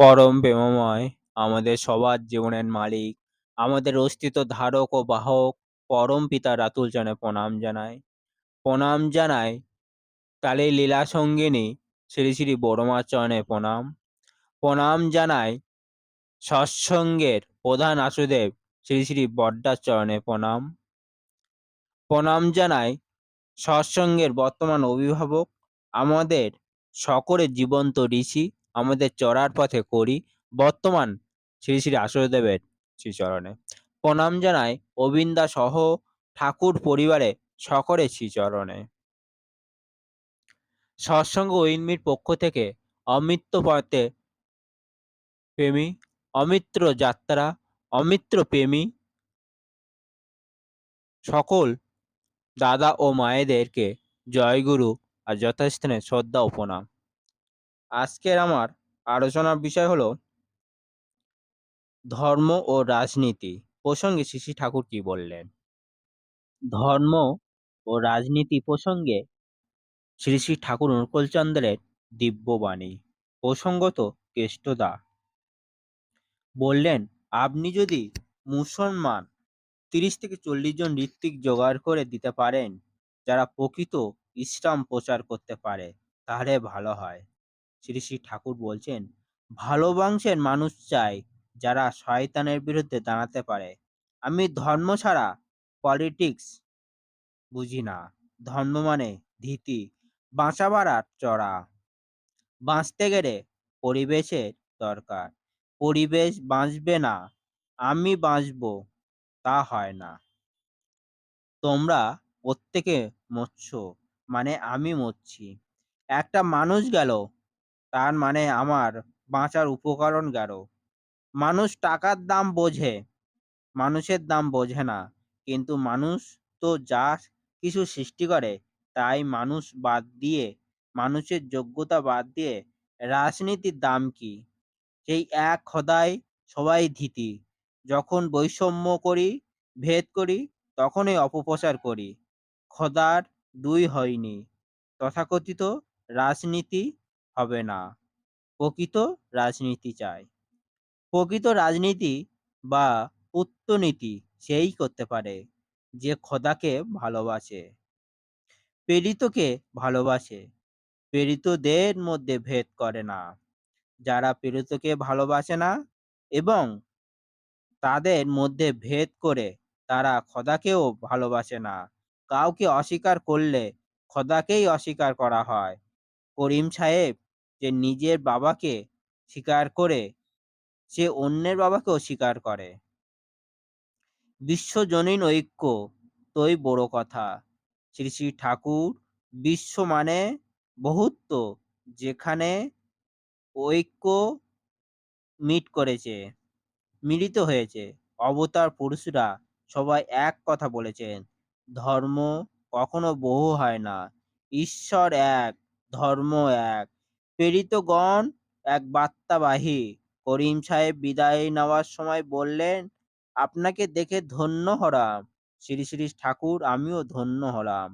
পরম প্রেমময়, আমাদের সবার জীবনের মালিক, আমাদের অস্তিত্ব ধারক ও বাহক, পরম পিতা রাতুল চরণে প্রণাম জানাই প্রণাম জানাই কালী লীলা সঙ্গিনী শ্রী শ্রী বড়মার চরণে প্রণাম। প্রণাম জানাই সৎসঙ্গের প্রধান আশুদেব শ্রী শ্রী বড্ডার চরণে প্রণাম। প্রণাম জানাই সৎসঙ্গের বর্তমান অভিভাবক, আমাদের সকলের জীবন্ত ঋষি আমাদের চড়ার পথে করি। বর্তমান শ্রী শ্রী আশুদেবের শ্রীচরণে। প্রণাম জানায় অবিন্দা সহ ঠাকুর পরিবারে সকলের শ্রীচরণে। সৎসঙ্গ উইনমির পক্ষ থেকে অমিত্র পথে প্রেমী, অমিত্র যাত্রা, অমিত্র প্রেমী সকল দাদা ও মায়েদেরকে জয়গুরু আর যথাস্থানে শ্রদ্ধা প্রণাম। আজকের আমার আলোচনার বিষয় হলো ধর্ম ও রাজনীতি। প্রসঙ্গে শ্রী ঠাকুর কি বললেন? ধর্ম ও রাজনীতি প্রসঙ্গে শ্রী শ্রী ঠাকুর অনুকূলচন্দ্রের দিব্যবাণী। প্রসঙ্গত কেষ্টদা বললেন, আপনি যদি মুসলমান তিরিশ থেকে চল্লিশ জন ঋত্বিক জোগাড় করে দিতে পারেন, যারা প্রকৃত ইসলাম প্রচার করতে পারে, তাহলে ভালো হয়। শ্রী শ্রী ঠাকুর বলছেন, ভালো বংশের মানুষ চাই যারা শয়তানের বিরুদ্ধে দাঁড়াতে পারে। আমি ধর্ম ছাড়া পলিটিক্স বুঝি না। ধর্ম মানে ধীতি বাঁচাবার আর চড়া। বাঁচতে গেলে পরিবেশের দরকার। পরিবেশ বাঁচবে না, আমি বাঁচবো, তা হয় না। তোমরা প্রত্যেকে মরছ মানে আমি মরছি। একটা মানুষ গেল তার মানে আমার বাঁচার উপকরণ গেল। মানুষ টাকার দাম বোঝে, মানুষের দাম বোঝে না। কিন্তু মানুষ তো যা কিছু সৃষ্টি করে, তাই মানুষ বাদ দিয়ে, মানুষের যোগ্যতা বাদ দিয়ে রাজনীতির দাম কি? সেই এক খোদায় সবাই ধীতি। যখন বৈষম্য করি, ভেদ করি, তখনই অপপ্রচার করি। খোদার দুই হয়নি। তথাকথিত রাজনীতি হবে না। প্রকৃত রাজনীতি চাই। প্রকৃত রাজনীতি বা উত্তনীতি সেই করতে পারে যে খোদাকে ভালোবাসে। প্রেরিতকে ভালোবাসে। প্রেরিতদের মধ্যে ভেদ করে না। যারা প্রেরিতকে ভালোবাসে না এবং তাদের মধ্যে ভেদ করে তারা খোদাকেও ভালোবাসে না। কাউকে অস্বীকার করলে খোদাকেই অস্বীকার করা হয়। করিম সাহেব যে নিজের বাবাকে স্বীকার করে, সে অন্যের বাবাকেও স্বীকার করে। বিশ্বজনীন ঐক্য, তোই বড় কথা। শ্রী শ্রী ঠাকুর বিশ্ব মানে বহুত্ব, যেখানে ঐক্য মিট করেছে, মিলিত হয়েছে। অবতার পুরুষরা সবাই এক কথা বলেছেন, ধর্ম কখনো বহু হয় না। ঈশ্বর এক ধর্ম এক। প্রেরিতগণ এক বার্তাবাহী। করিম সাহেব বিদায় নেওয়ার সময় বললেন, আপনাকে দেখে ধন্য হরাম শ্রী শ্রী ঠাকুর, আমিও ধন্য হলাম।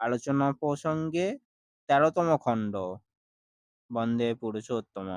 আলোচনা প্রসঙ্গে তেরোতম খণ্ড। বন্দে পুরুষোত্তম।